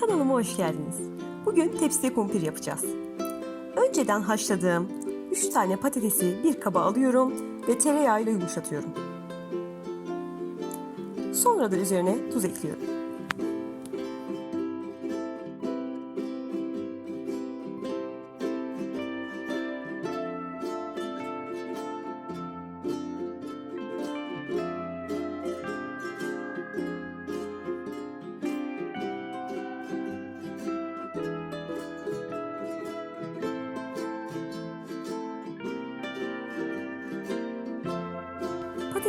Kanalıma hoş geldiniz. Bugün tepside kumpir yapacağız. Önceden haşladığım 3 tane patatesi bir kaba alıyorum ve tereyağıyla yumuşatıyorum. Sonra da üzerine tuz ekliyorum.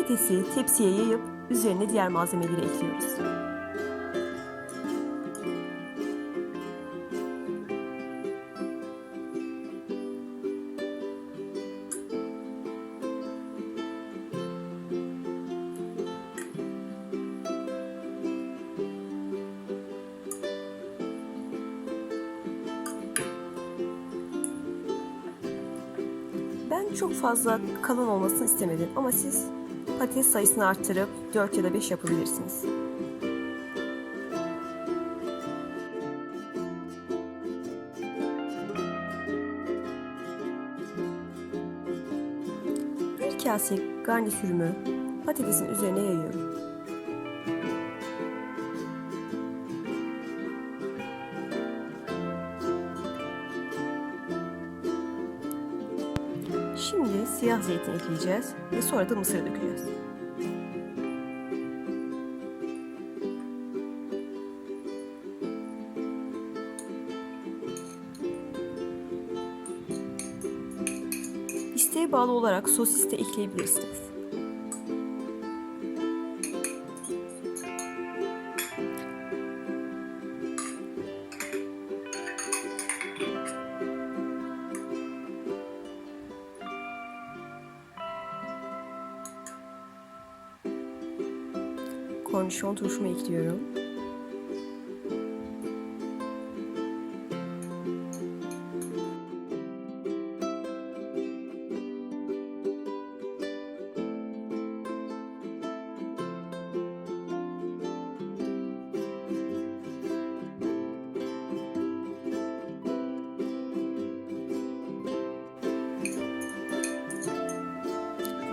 Patatesi tepsiye yayıp üzerine diğer malzemeleri ekliyoruz. Ben çok fazla kalın olmasını istemedim ama siz patates sayısını arttırıp 4 ya da 5 yapabilirsiniz. Bir kase garnitürümü patatesin üzerine yayıyorum. Şimdi siyah zeytin ekleyeceğiz ve sonra da mısır dökeceğiz. İsteğe bağlı olarak sosis de ekleyebilirsiniz. Kornişon turşumu ekliyorum.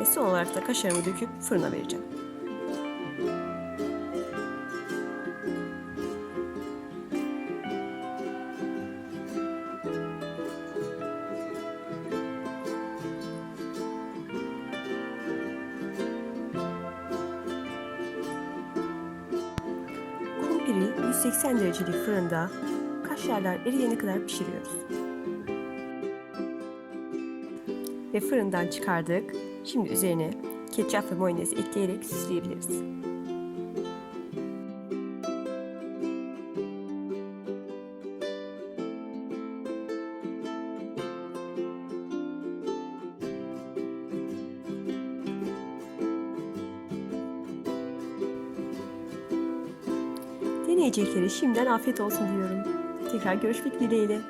Ve son olarak da kaşarımı döküp fırına vereceğim. Kumpiri 180 derecelik fırında kaşarlar eriyene kadar pişiriyoruz. Ve fırından çıkardık. Şimdi üzerine ketçap ve mayonez ekleyerek süsleyebiliriz. Deneyeceklere şimdiden afiyet olsun diyorum. Tekrar görüşmek dileğiyle.